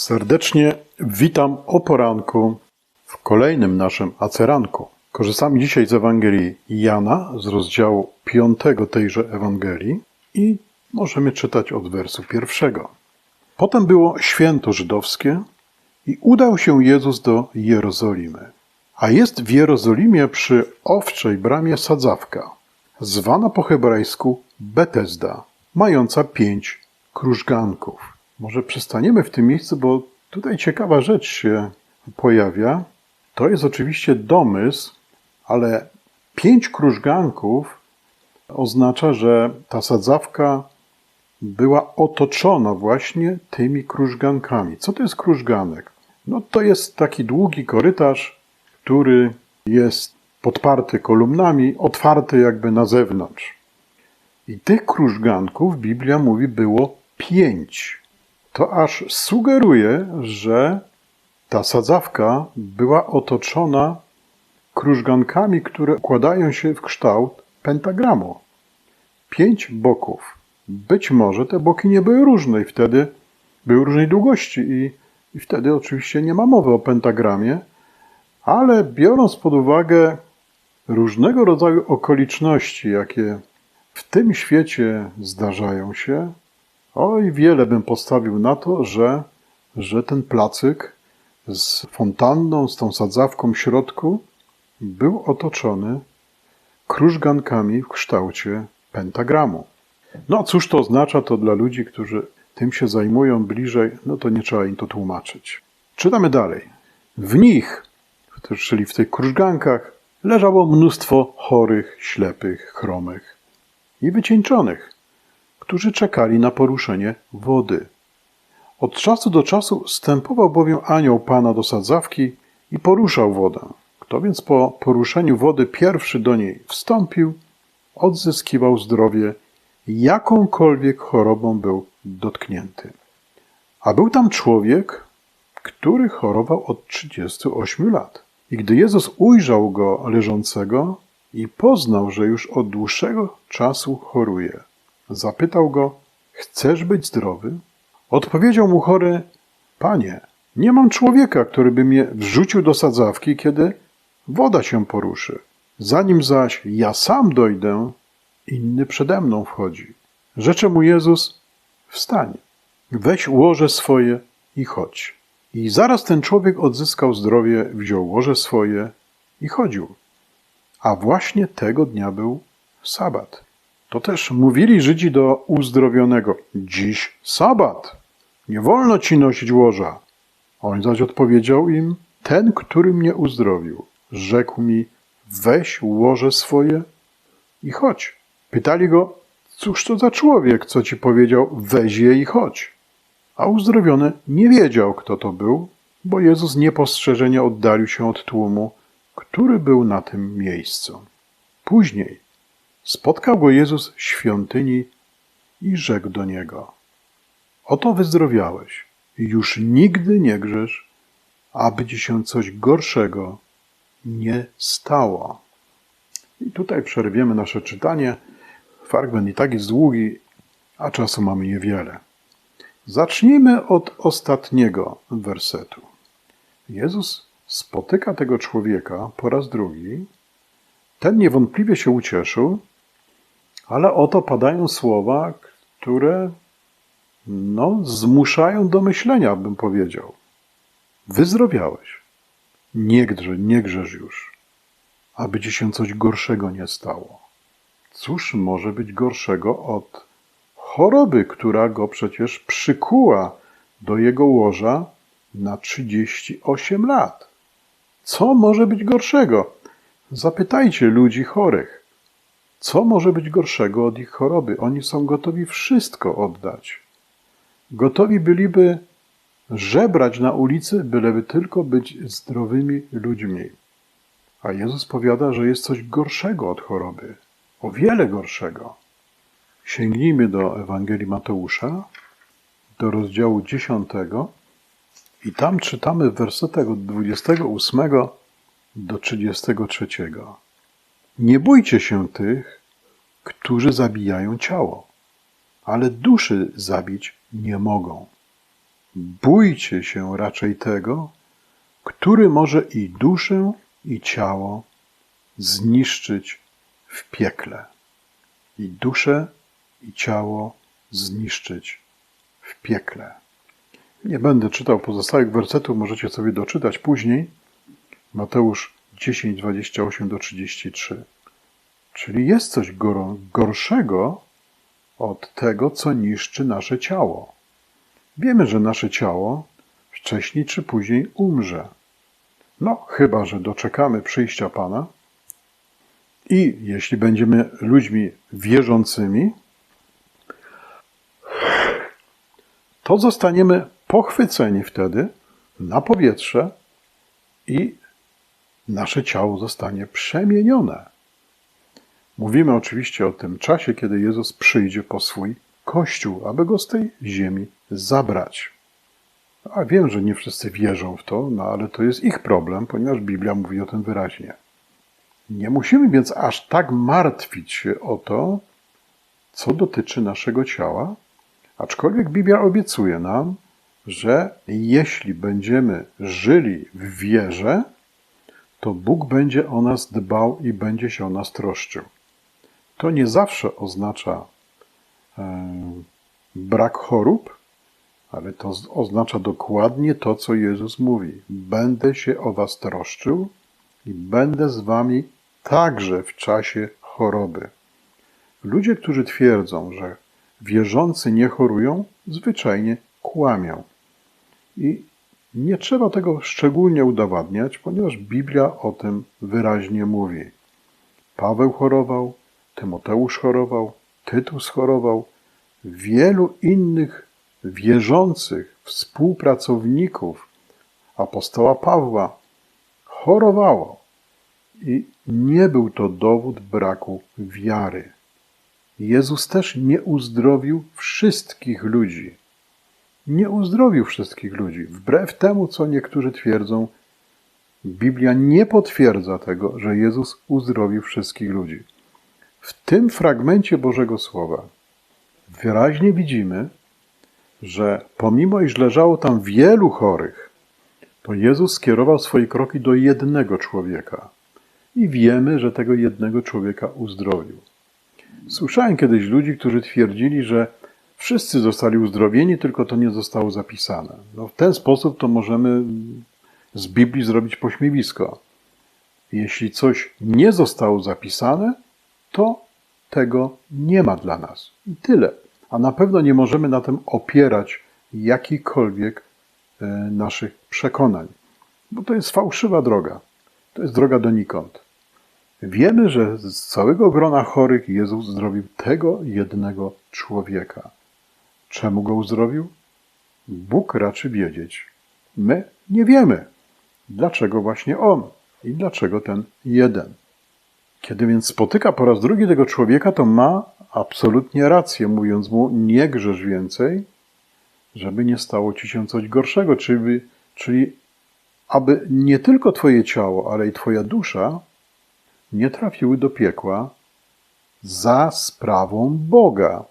Serdecznie witam o poranku w kolejnym naszym aceranku. Korzystamy dzisiaj z Ewangelii Jana, z rozdziału 5 tejże Ewangelii i możemy czytać od wersu pierwszego. Potem było święto żydowskie i udał się Jezus do Jerozolimy. A jest w Jerozolimie przy owczej bramie sadzawka, zwana po hebrajsku Betesda, mająca pięć krużganków. Może przestaniemy w tym miejscu, bo tutaj ciekawa rzecz się pojawia. To jest oczywiście domysł, ale pięć krużganków oznacza, że ta sadzawka była otoczona właśnie tymi krużgankami. Co to jest krużganek? No to jest taki długi korytarz, który jest podparty kolumnami, otwarty jakby na zewnątrz. I tych krużganków Biblia mówi było pięć. To aż sugeruje, że ta sadzawka była otoczona krużgankami, które układają się w kształt pentagramu. Pięć boków. Być może te boki nie były różne i wtedy były różnej długości i, i wtedy oczywiście nie ma mowy o pentagramie, ale biorąc pod uwagę różnego rodzaju okoliczności, jakie w tym świecie zdarzają się, oj, wiele bym postawił na to, że, że ten placyk z fontanną, z tą sadzawką w środku był otoczony krużgankami w kształcie pentagramu. No cóż to oznacza, to dla ludzi, którzy tym się zajmują bliżej, no to nie trzeba im to tłumaczyć. Czytamy dalej. W nich, czyli w tych krużgankach, leżało mnóstwo chorych, ślepych, chromych i wycieńczonych, którzy czekali na poruszenie wody. Od czasu do czasu stępował bowiem anioł Pana do sadzawki i poruszał wodę. Kto więc po poruszeniu wody pierwszy do niej wstąpił, odzyskiwał zdrowie, jakąkolwiek chorobą był dotknięty. A był tam człowiek, który chorował od 38 lat. I gdy Jezus ujrzał go leżącego i poznał, że już od dłuższego czasu choruje, zapytał go: Chcesz być zdrowy? Odpowiedział mu chory: Panie, nie mam człowieka, który by mnie wrzucił do sadzawki, kiedy woda się poruszy. Zanim zaś ja sam dojdę, inny przede mną wchodzi. Rzecze mu Jezus: Wstań, weź łoże swoje i chodź. I zaraz ten człowiek odzyskał zdrowie, wziął łoże swoje i chodził. A właśnie tego dnia był sabat. To też mówili Żydzi do uzdrowionego: Dziś sabat, nie wolno ci nosić łoża. On zaś odpowiedział im: Ten, który mnie uzdrowił, rzekł mi: Weź łoże swoje i chodź. Pytali go: Cóż to za człowiek, co ci powiedział: Weź je i chodź. A uzdrowiony nie wiedział, kto to był, bo Jezus niepostrzeżenie oddalił się od tłumu, który był na tym miejscu. Później spotkał go Jezus w świątyni i rzekł do niego: Oto wyzdrowiałeś, już nigdy nie grzesz, aby ci się coś gorszego nie stało. I tutaj przerwiemy nasze czytanie. Fragment i tak jest długi, a czasu mamy niewiele. Zacznijmy od ostatniego wersetu. Jezus spotyka tego człowieka po raz drugi. Ten niewątpliwie się ucieszył, ale oto padają słowa, które no, zmuszają do myślenia, bym powiedział. Wyzdrowiałeś. Nie grzesz, nie grzesz już, aby ci się coś gorszego nie stało. Cóż może być gorszego od choroby, która go przecież przykuła do jego łoża na 38 lat? Co może być gorszego? Zapytajcie ludzi chorych. Co może być gorszego od ich choroby? Oni są gotowi wszystko oddać. Gotowi byliby żebrać na ulicy, byleby tylko być zdrowymi ludźmi. A Jezus powiada, że jest coś gorszego od choroby, o wiele gorszego. Sięgnijmy do Ewangelii Mateusza, do rozdziału 10 i tam czytamy w od 28 do 33. Nie bójcie się tych, którzy zabijają ciało, ale duszy zabić nie mogą. bójcie się raczej tego, który może i duszę, i ciało zniszczyć w piekle. I duszę, i ciało zniszczyć w piekle. Nie będę czytał pozostałych wersetów, możecie sobie doczytać później. Mateusz 10, 28 do 33. Czyli jest coś gorszego od tego, co niszczy nasze ciało. Wiemy, że nasze ciało wcześniej czy później umrze. No, chyba, że doczekamy przyjścia Pana i jeśli będziemy ludźmi wierzącymi, to zostaniemy pochwyceni wtedy na powietrze i nasze ciało zostanie przemienione. Mówimy oczywiście o tym czasie, kiedy Jezus przyjdzie po swój Kościół, aby go z tej ziemi zabrać. A wiem, że nie wszyscy wierzą w to, no ale to jest ich problem, ponieważ Biblia mówi o tym wyraźnie. Nie musimy więc aż tak martwić się o to, co dotyczy naszego ciała, aczkolwiek Biblia obiecuje nam, że jeśli będziemy żyli w wierze, to Bóg będzie o nas dbał i będzie się o nas troszczył. To nie zawsze oznacza e, brak chorób, ale to oznacza dokładnie to, co Jezus mówi. Będę się o was troszczył i będę z wami także w czasie choroby. Ludzie, którzy twierdzą, że wierzący nie chorują, zwyczajnie kłamią. I nie trzeba tego szczególnie udowadniać, ponieważ Biblia o tym wyraźnie mówi. Paweł chorował, Tymoteusz chorował, Tytus chorował, wielu innych wierzących współpracowników apostoła Pawła chorowało i nie był to dowód braku wiary. Jezus też nie uzdrowił wszystkich ludzi. Nie uzdrowił wszystkich ludzi. Wbrew temu, co niektórzy twierdzą, Biblia nie potwierdza tego, że Jezus uzdrowił wszystkich ludzi. W tym fragmencie Bożego Słowa wyraźnie widzimy, że pomimo iż leżało tam wielu chorych, to Jezus skierował swoje kroki do jednego człowieka. I wiemy, że tego jednego człowieka uzdrowił. Słyszałem kiedyś ludzi, którzy twierdzili, że wszyscy zostali uzdrowieni, tylko to nie zostało zapisane. No, w ten sposób to możemy z Biblii zrobić pośmiewisko. Jeśli coś nie zostało zapisane, to tego nie ma dla nas. I tyle. A na pewno nie możemy na tym opierać jakichkolwiek e, naszych przekonań, bo to jest fałszywa droga. To jest droga donikąd. Wiemy, że z całego grona chorych Jezus uzdrowił tego jednego człowieka. Czemu go uzdrowił? Bóg raczy wiedzieć. My nie wiemy, dlaczego właśnie on i dlaczego ten jeden. Kiedy więc spotyka po raz drugi tego człowieka, to ma absolutnie rację, mówiąc mu nie grzesz więcej, żeby nie stało ci się coś gorszego, czyli, czyli aby nie tylko twoje ciało, ale i twoja dusza nie trafiły do piekła za sprawą Boga.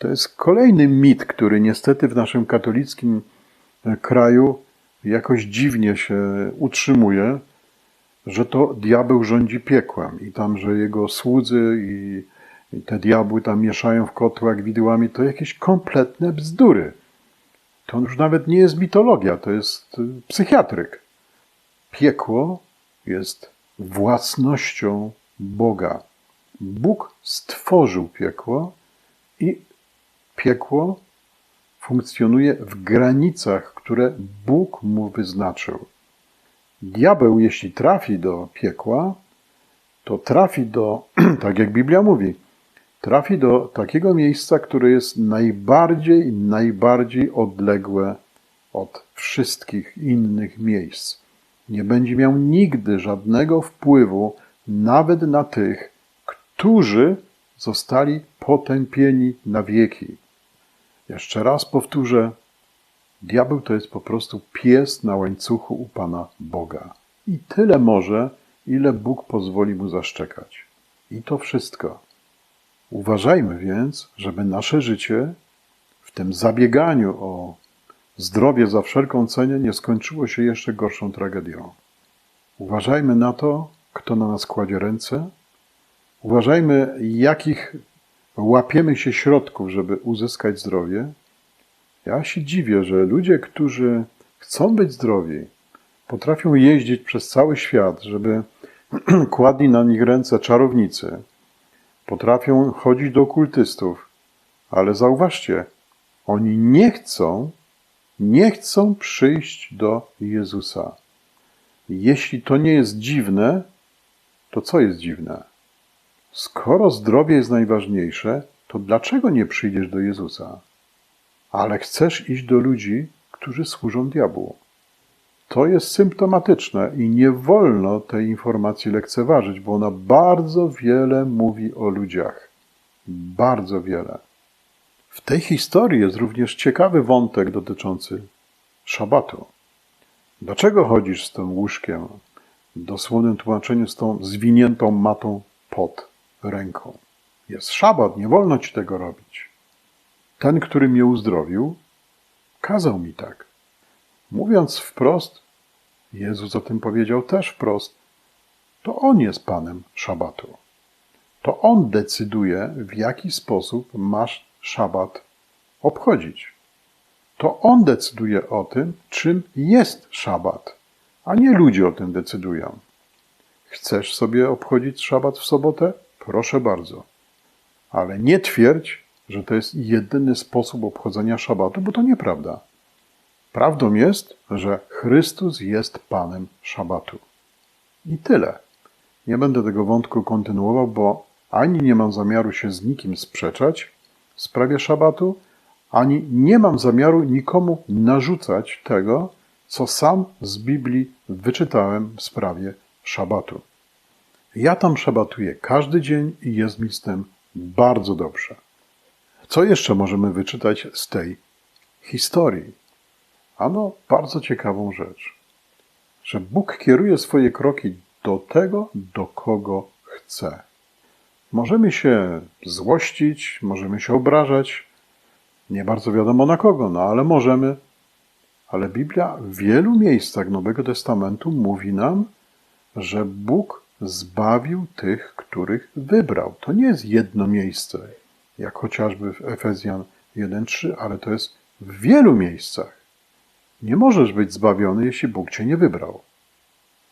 To jest kolejny mit, który niestety w naszym katolickim kraju jakoś dziwnie się utrzymuje, że to diabeł rządzi piekłem i tam, że jego słudzy i, te diabły tam mieszają w kotłach widłami, to jakieś kompletne bzdury. To już nawet nie jest mitologia, to jest y, psychiatryk. Piekło jest własnością Boga. Bóg stworzył piekło i piekło funkcjonuje w granicach, które Bóg mu wyznaczył. Diabeł, jeśli trafi do piekła, to trafi do, tak jak Biblia mówi, trafi do takiego miejsca, które jest najbardziej, najbardziej odległe od wszystkich innych miejsc. Nie będzie miał nigdy żadnego wpływu nawet na tych, którzy zostali potępieni na wieki. Jeszcze raz powtórzę, Diabeł to jest po prostu pies na łańcuchu u Pana Boga. I tyle może, ile Bóg pozwoli mu zaszczekać. I to wszystko. Uważajmy więc, żeby nasze życie w tym zabieganiu o zdrowie za wszelką cenę nie skończyło się jeszcze gorszą tragedią. Uważajmy na to, kto na nas kładzie ręce. Uważajmy, jakich łapiemy się środków, żeby uzyskać zdrowie. Ja się dziwię, że ludzie, którzy chcą być zdrowi, potrafią jeździć przez cały świat, żeby kładli na nich ręce czarownicy, potrafią chodzić do okultystów, ale zauważcie, oni nie chcą, nie chcą przyjść do Jezusa. Jeśli to nie jest dziwne, to co jest dziwne? Skoro zdrowie jest najważniejsze, to dlaczego nie przyjdziesz do Jezusa? Ale chcesz iść do ludzi, którzy służą diabłu. To jest symptomatyczne i nie wolno tej informacji lekceważyć, bo ona bardzo wiele mówi o ludziach. Bardzo wiele. W tej historii jest również ciekawy wątek dotyczący szabatu. Dlaczego chodzisz z tym łóżkiem, w dosłownym tłumaczeniu z tą zwiniętą matą pod ręką? Jest szabat, nie wolno ci tego robić. Ten, który mnie uzdrowił, kazał mi tak. Mówiąc wprost, Jezus o tym powiedział też wprost, to On jest Panem szabatu. To On decyduje, w jaki sposób masz szabat obchodzić. To On decyduje o tym, czym jest szabat, a nie ludzie o tym decydują. Chcesz sobie obchodzić szabat w sobotę? Proszę bardzo. Ale nie twierdź, że to jest jedyny sposób obchodzenia szabatu, bo to nieprawda. Prawdą jest, że Chrystus jest Panem szabatu. I tyle. Nie będę tego wątku kontynuował, bo ani nie mam zamiaru się z nikim sprzeczać w sprawie szabatu, ani nie mam zamiaru nikomu narzucać tego, co sam z Biblii wyczytałem w sprawie szabatu. Ja tam szabatuję każdy dzień i jest mi z tym bardzo dobrze. Co jeszcze możemy wyczytać z tej historii? Ano, bardzo ciekawą rzecz, że Bóg kieruje swoje kroki do tego, do kogo chce. Możemy się złościć, możemy się obrażać, nie bardzo wiadomo na kogo, no ale możemy. Ale Biblia w wielu miejscach Nowego Testamentu mówi nam, że Bóg zbawił tych, których wybrał. To nie jest jedno miejsce, jak chociażby w Efezjan 1:3, ale to jest w wielu miejscach. Nie możesz być zbawiony, jeśli Bóg cię nie wybrał.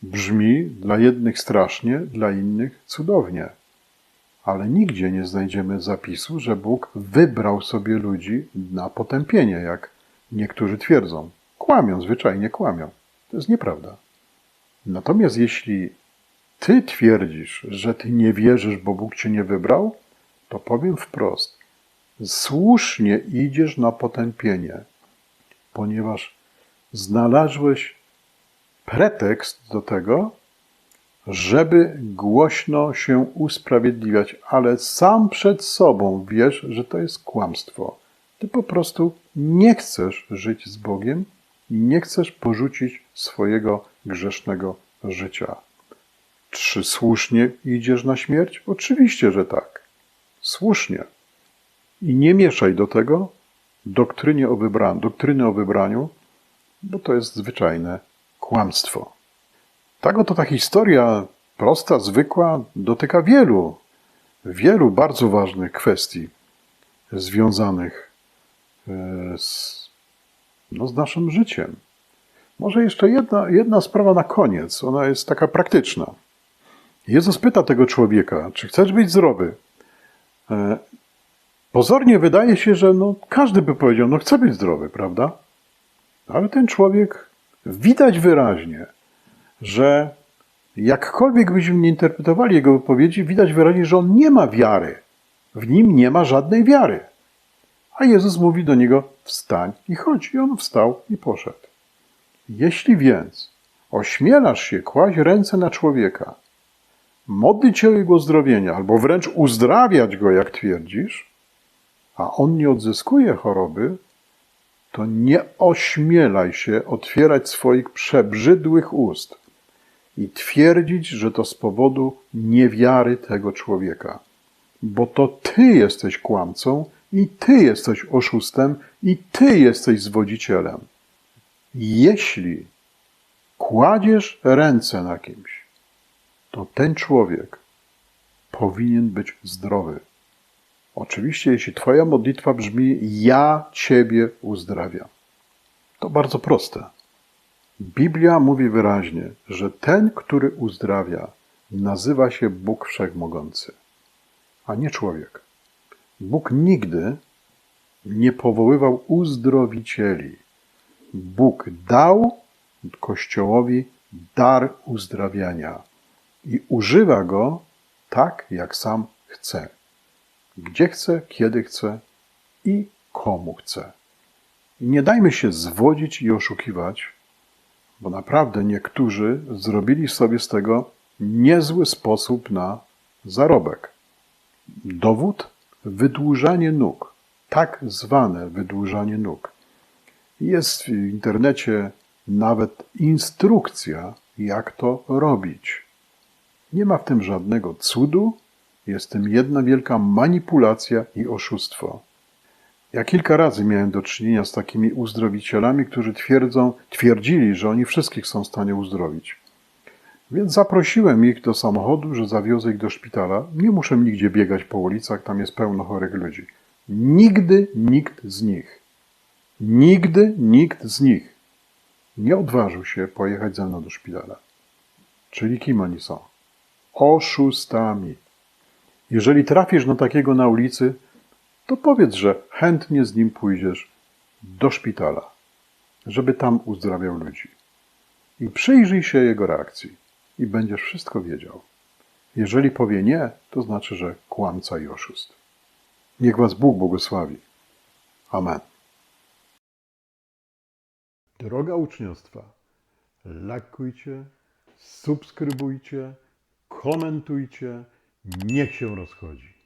Brzmi dla jednych strasznie, dla innych cudownie. Ale nigdzie nie znajdziemy zapisu, że Bóg wybrał sobie ludzi na potępienie, jak niektórzy twierdzą. Kłamią, zwyczajnie kłamią. To jest nieprawda. Natomiast jeśli ty twierdzisz, że ty nie wierzysz, bo Bóg cię nie wybrał, to powiem wprost. Słusznie idziesz na potępienie, ponieważ znalazłeś pretekst do tego, żeby głośno się usprawiedliwiać, ale sam przed sobą wiesz, że to jest kłamstwo. Ty po prostu nie chcesz żyć z Bogiem i nie chcesz porzucić swojego grzesznego życia. Czy słusznie idziesz na śmierć? Oczywiście, że tak. Słusznie. I nie mieszaj do tego doktryny o wybraniu, doktryny o wybraniu bo to jest zwyczajne kłamstwo. Tak oto ta historia, prosta, zwykła, dotyka wielu, wielu bardzo ważnych kwestii związanych e, z, no, z naszym życiem. Może jeszcze jedna, jedna sprawa na koniec, ona jest taka praktyczna. Jezus pyta tego człowieka, czy chcesz być zdrowy? E, pozornie wydaje się, że no, każdy by powiedział, no chcę być zdrowy, prawda? Ale ten człowiek widać wyraźnie, że jakkolwiek byśmy nie interpretowali jego wypowiedzi, widać wyraźnie, że on nie ma wiary. W nim nie ma żadnej wiary. A Jezus mówi do niego: wstań i chodź. I on wstał i poszedł. Jeśli więc ośmielasz się kłaść ręce na człowieka, modlić się o jego zdrowienie, albo wręcz uzdrawiać go, jak twierdzisz, a on nie odzyskuje choroby, to nie ośmielaj się otwierać swoich przebrzydłych ust i twierdzić, że to z powodu niewiary tego człowieka. Bo to ty jesteś kłamcą i ty jesteś oszustem i ty jesteś zwodzicielem. Jeśli kładziesz ręce na kimś, to ten człowiek powinien być zdrowy. Oczywiście, jeśli Twoja modlitwa brzmi: Ja Ciebie uzdrawiam. To bardzo proste. Biblia mówi wyraźnie, że ten, który uzdrawia, nazywa się Bóg Wszechmogący, a nie człowiek. Bóg nigdy nie powoływał uzdrowicieli. Bóg dał Kościołowi dar uzdrawiania i używa go tak, jak sam chce. Gdzie chce, kiedy chce i komu chce. Nie dajmy się zwodzić i oszukiwać, bo naprawdę niektórzy zrobili sobie z tego niezły sposób na zarobek. Dowód? Wydłużanie nóg. Tak zwane wydłużanie nóg. Jest w internecie nawet instrukcja, jak to robić. Nie ma w tym żadnego cudu, jest tym jedna wielka manipulacja i oszustwo. Ja kilka razy miałem do czynienia z takimi uzdrowicielami, którzy twierdzą, twierdzili, że oni wszystkich są w stanie uzdrowić. Więc zaprosiłem ich do samochodu, że zawiozę ich do szpitala. Nie muszę nigdzie biegać po ulicach, tam jest pełno chorych ludzi. Nigdy nikt z nich, nigdy nikt z nich nie odważył się pojechać ze mną do szpitala. Czyli kim oni są? Oszustami. Jeżeli trafisz na takiego na ulicy, to powiedz, że chętnie z nim pójdziesz do szpitala, żeby tam uzdrawiał ludzi. I przyjrzyj się jego reakcji i będziesz wszystko wiedział. Jeżeli powie nie, to znaczy, że kłamca i oszust. Niech Was Bóg błogosławi. Amen. Droga uczniostwa, lajkujcie, subskrybujcie, komentujcie, niech się rozchodzi.